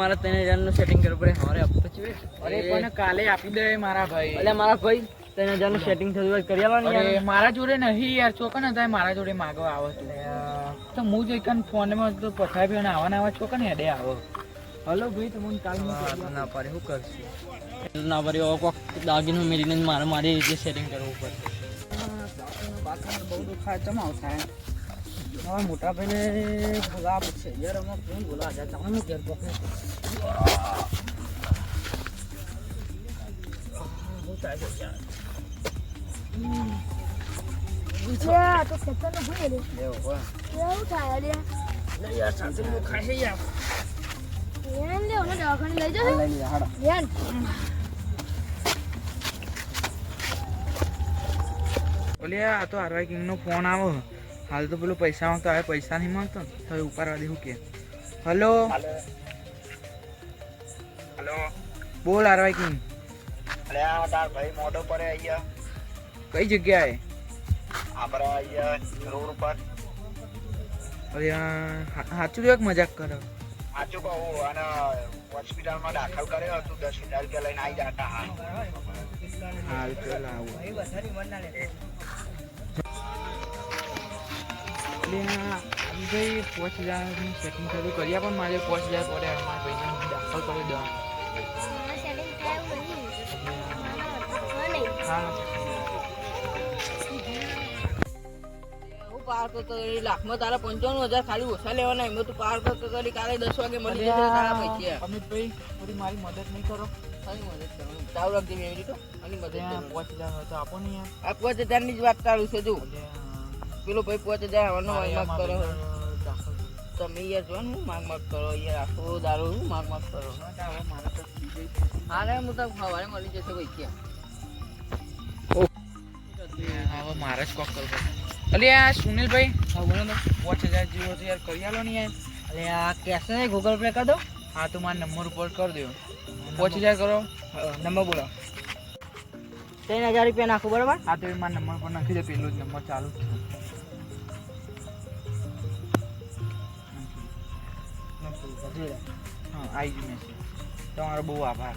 મારા ત્રણ હજારનું સેટિંગ કરવું પડે. મારે હપ્તો ચીવે. અરે પણ કાલે આપી દે મારા ભાઈ. એટલે મારા ભાઈ ત્રણ હજારનું સેટિંગ થયું હોય કરી આલો યાર. મારા જોડે નહીં યાર ચોકન હતા મારા જોડે માગવા આવો તું. તો હું જ એકન ફોનમાં તો પથાવી અને આવા આવા ચોકન હેડે આવો. હલો ભાઈ તમને કાલ ના પાડે શું કરશું? ના પાડે હવે કોક દાગીનો મેળીને મારે મારી રીતે સેટિંગ કરવું પડે બહુ દુખાય ચમાવ થાય હવે મોટા ભાઈને ભગા પૂછે યાર અમે ફોન બોલા જાય તમે ઘેર પકડે દવાખાને લઈ જજો. લઈ લે હાડો વેન. ઓલે આ તો આરવાઈ કિંગ નો ફોન આવો હાલ તો પેલું પૈસા માંગતો હવે પૈસા નહીં માંગતો ને તો હવે ઉપાડવા દે શું કે? હલો? હલો. બોલ આરવાઈ કિંગ અરે આ તાર ભાઈ મોઢો પડે અહીંયા. કઈ જગ્યાએ? આપણા અહીંયા રોડ ઉપર. અરે સાચું જો મજાક કરો. સાચું કહું અને હોસ્પિટલમાં દાખલ કર્યો હતું દસ હજાર રૂપિયા લઈને આવી જતા. હા હાલ ચાલ આવું એટલે ભાઈ પાંચ હજારનું સેટિંગ થતું કર્યા પણ મારે પાંચ હજાર પડે મારા ભાઈને દાખલ કરી દો. પાર તો લાખમાં તારા પંચાવન હજાર ખાલી ઓછા લેવાના એમાં તું પાર કરતો કરી કાલે દસ વાગે મળી જશે તારા પૈસા. અમિતભાઈ થોડી મારી મદદ નહીં કરો. ખાલી મદદ કરો. રાખજે આની મદદ. પાંચ હજાર તો આપો ને યાર આ પાંચ હજારની જ વાત ચાલુ છે જો. પેલો ભાઈ હજાર આવવાનો મારે માગ માગ કરો. તમે યાર જો હું માગ માગ કરો યાર આખો દારૂ હું માગ માગ કરો હારે હા તો સવારે મળી જશે પૈસા હવે મારે જ કોક કરવું અલે આ સુનિલભાઈ પાંચ હજાર જેવો તો યાર કરી આલો નહીં અરે આ કેશ ને ગૂગલ પે કરી દો. હા તો મારા નંબર ઉપર કરી દો પાંચ હજાર કરો. નંબર બોલો. ત્રણ હજાર રૂપિયા નાખો બરાબર? હા તો એ મારા નંબર પર નાખી દે પેલો જ નંબર ચાલુ હા આવી ગયું મેસેજ તમારો બહુ આભાર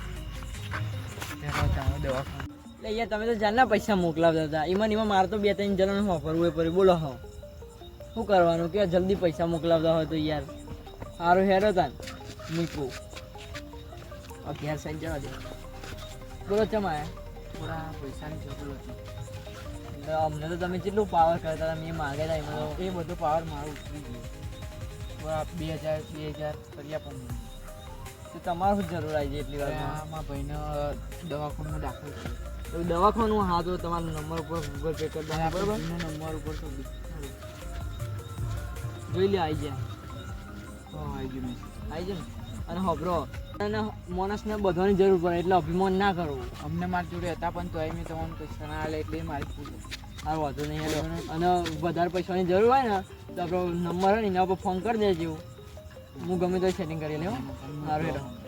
એટલે યાર તમે તો જાણના પૈસા મોકલાવતા હતા. એમાં એમાં મારે તો બે ત્રણ જણાને વાપરવું એ પડે બોલો હા શું કરવાનું? કે જલ્દી પૈસા મોકલાવતા હોય તો યાર. સારું હેરો ને મૂકવું અગિયાર સાઈડ જવા દે. બોલો ચમ થોડા પૈસાની જરૂર હતી. અમને તો તમે કેટલું પાવર કરતા હતા? મેં માગેલા હતા એમાં તો એ બધો પાવર મારો ઉતરી ગયો. બે હજાર બે હજાર કર્યા પણ તો તમારું શું જરૂર આવી જાય એટલી વાર આમાં ભાઈને દવાખાનું દાખલ તો દવાખાનું હા તો તમારો નંબર ઉપર ગૂગલ પે કરી દો બરાબર? નંબર ઉપર તો જોઈ લે આવી જાય. હા, આવી ગયું આવી જાય ને? અને હોબરો અને માણસને બધાની જરૂર પડે એટલે અભિમાન ના કરવું અમને મારી જોડે હતા પણ તોય મેં તમને પૈસા ના લે એટલે મારી સારું વાંધો નહીં. અને વધારે પૈસાની જરૂર હોય ને તો નંબર હોય ને એના ઉપર ફોન કરી દેજો. હું ગમે તો સેટિંગ કરી લઉં. સારું હેડો.